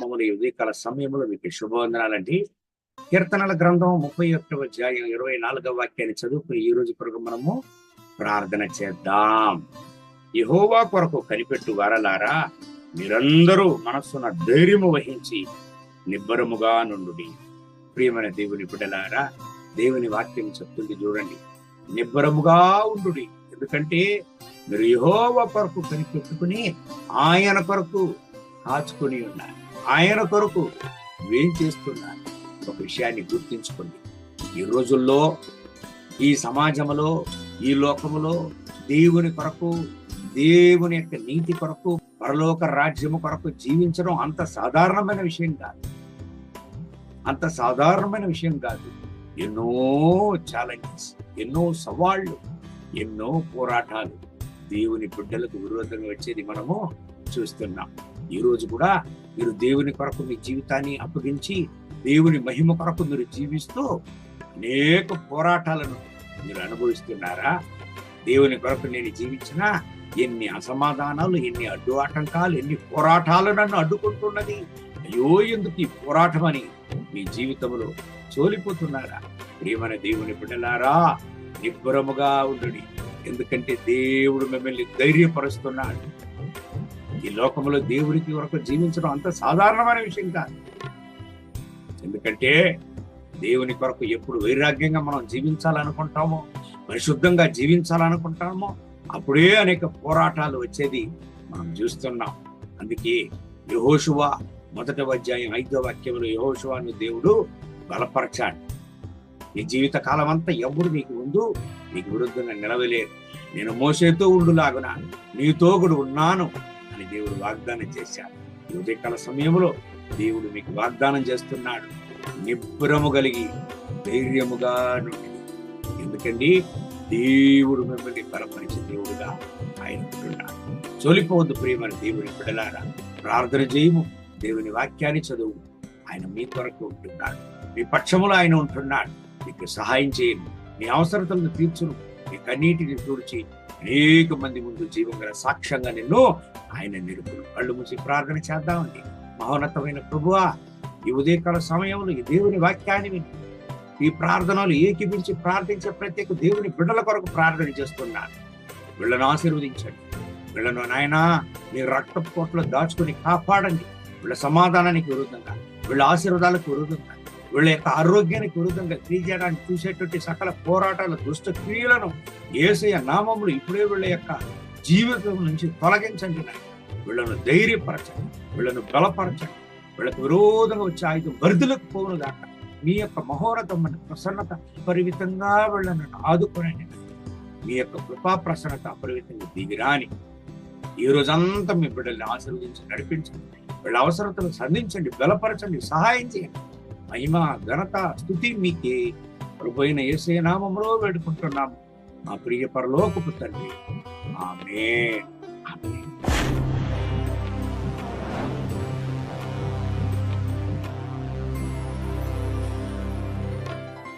మమ్మల్ని ఉదయకాల సమయంలో మీకు శుభవందనాలండి. కీర్తనల గ్రంథం ముప్పై ఒకటవ అధ్యాయం ఇరవై నాలుగవ వాక్యాన్ని చదువుకుని ఈ రోజు కొరకు మనము ప్రార్థన చేద్దాం. యహోవా కొరకు కనిపెట్టు వారలారా మీరందరూ మనస్సున ధైర్యము వహించి నిబ్బరముగా నుండు ప్రియమైన దేవుని బిడ్డలారా దేవుని వాక్యం చెప్తుంది చూడండి. నిబ్బరముగా ఉండుడి. ఎందుకంటే మీరు యహోవ కొరకు కనిపెట్టుకుని ఆయన కొరకు కాచుకొని ఉన్నారు. ఆయన కొరకు ఏం చేస్తున్నా ఒక విషయాన్ని గుర్తించుకోండి. ఈ రోజుల్లో ఈ సమాజంలో ఈ లోకములో దేవుని కొరకు దేవుని యొక్క నీతి కొరకు పరలోక రాజ్యము కొరకు జీవించడం అంత సాధారణమైన విషయం కాదు. అంత సాధారణమైన విషయం కాదు. ఎన్నో ఛాలెంజెస్ ఎన్నో సవాళ్ళు ఎన్నో పోరాటాలు దేవుని బిడ్డలకు విరోధంగా వచ్చేది మనము చూస్తున్నాం. ఈ రోజు కూడా మీరు దేవుని కొరకు మీ జీవితాన్ని అప్పగించి దేవుని మహిమ కొరకు మీరు జీవిస్తూ అనేక పోరాటాలను మీరు అనుభవిస్తున్నారా? దేవుని కొరకు నేను జీవించిన ఎన్ని అసమాధానాలు ఎన్ని అడ్డు ఆటంకాలు ఎన్ని పోరాటాలు నన్ను అడ్డుకుంటున్నది? అయ్యో ఎందుకు ఈ పోరాటం అని మీ జీవితంలో చోలిపోతున్నారా? ప్రియమైన దేవుని బిడ్డలారా నిబ్బరముగా ఉండుడి. ఎందుకంటే దేవుడు మిమ్మల్ని ధైర్యపరుస్తున్నాడు. ఈ లోకంలో దేవుడికి వరకు జీవించడం అంత సాధారణమైన విషయం కాదు. ఎందుకంటే దేవుని కొరకు ఎప్పుడు వైరాగ్యంగా మనం జీవించాలనుకుంటామో పరిశుద్ధంగా జీవించాలనుకుంటామో అప్పుడే అనేక పోరాటాలు వచ్చేది మనం చూస్తున్నాం. అందుకే యహోశువ మొదటి అధ్యాయం ఐదో వాక్యంలో యహోశువాను దేవుడు బలపరచాడు. నీ జీవిత కాలం అంతా ఎవరు నీకు ముందు నీకు విరుద్ధంగా నిలవలేరు. నేను మోసేతో ఉండులాగున నీతో కూడా ఉన్నాను. అని దేవుడు వాగ్దానం చేశాడు. ఉదయకాల సమయంలో దేవుడు మీకు వాగ్దానం చేస్తున్నాడు. నిబ్బరము కలిగి ధైర్యముగా నుండి. ఎందుకండి? దేవుడు మిమ్మల్ని బలపరిచే దేవుడుగా ఆయన ఉంటున్నాడు. చోలిపోవద్దు ప్రియమైన దేవుని బిడలారా ప్రార్థన చేయము. దేవుని వాక్యాన్ని చదువు. ఆయన మీ కొరకు ఉంటున్నాడు. మీ పక్షములో ఆయన ఉంటున్నాడు. మీకు సహాయం చేయను మీ అవసరతలను తీర్చును. మీ కన్నీటిని తుడిచి అనేక మంది ముందు జీవం గల సాక్ష్యంగా నిన్ను ఆయన నిలుపును కళ్ళు మూసి ప్రార్థన చేద్దామండి. మహోన్నతమైన ప్రభువా ఈ ఉదయకాల సమయంలో ఈ దేవుని వాక్యాన్ని విని. ఈ ప్రార్థనలు ఏకీపించి ప్రార్థించే ప్రత్యేక దేవుని బిడ్డల కొరకు ప్రార్థన చేస్తున్నాను. వీళ్ళను ఆశీర్వదించండి. వీళ్ళను నాయన మీ రక్త కోట్లో దాచుకుని కాపాడండి. వీళ్ళ సమాధానానికి విరుద్ధంగా వీళ్ళ ఆశీర్వాదాలకు విరుద్ధంగా. వీళ్ళ యొక్క ఆరోగ్యానికి విరుద్ధంగా తీయడానికి చూసేటువంటి సకల పోరాటాల దుష్ట క్రియలను ఏసయ నామములు ఇప్పుడే వీళ్ళ యొక్క జీవితం నుంచి తొలగించండి నాయన. వీళ్ళను ధైర్యపరచండి వీళ్ళను బలపరచండి వీళ్ళకు విరోధంగా వచ్చే ఆయుధం వరుదులకు పోను దాకా మీ యొక్క మహోన్నతమైన ప్రసన్నత అపరిమితంగా వీళ్ళను ఆదుకునండి మీ యొక్క కృపా ప్రసన్నత అపరిమితంగా దిగిరాని ఈ రోజంతా మీ బిడ్డల్ని ఆశీర్వదించి నడిపించండి. వీళ్ళ అవసరతను సంధించండి బలపరచండి సహాయం చేయండి. మహిమ ఘనత స్థుతి మీకే. ప్రభుైన ఏసే నామంలో వేడుకుంటున్నాం. మా ప్రియ పరలోకపు తండ్రి. ఆమె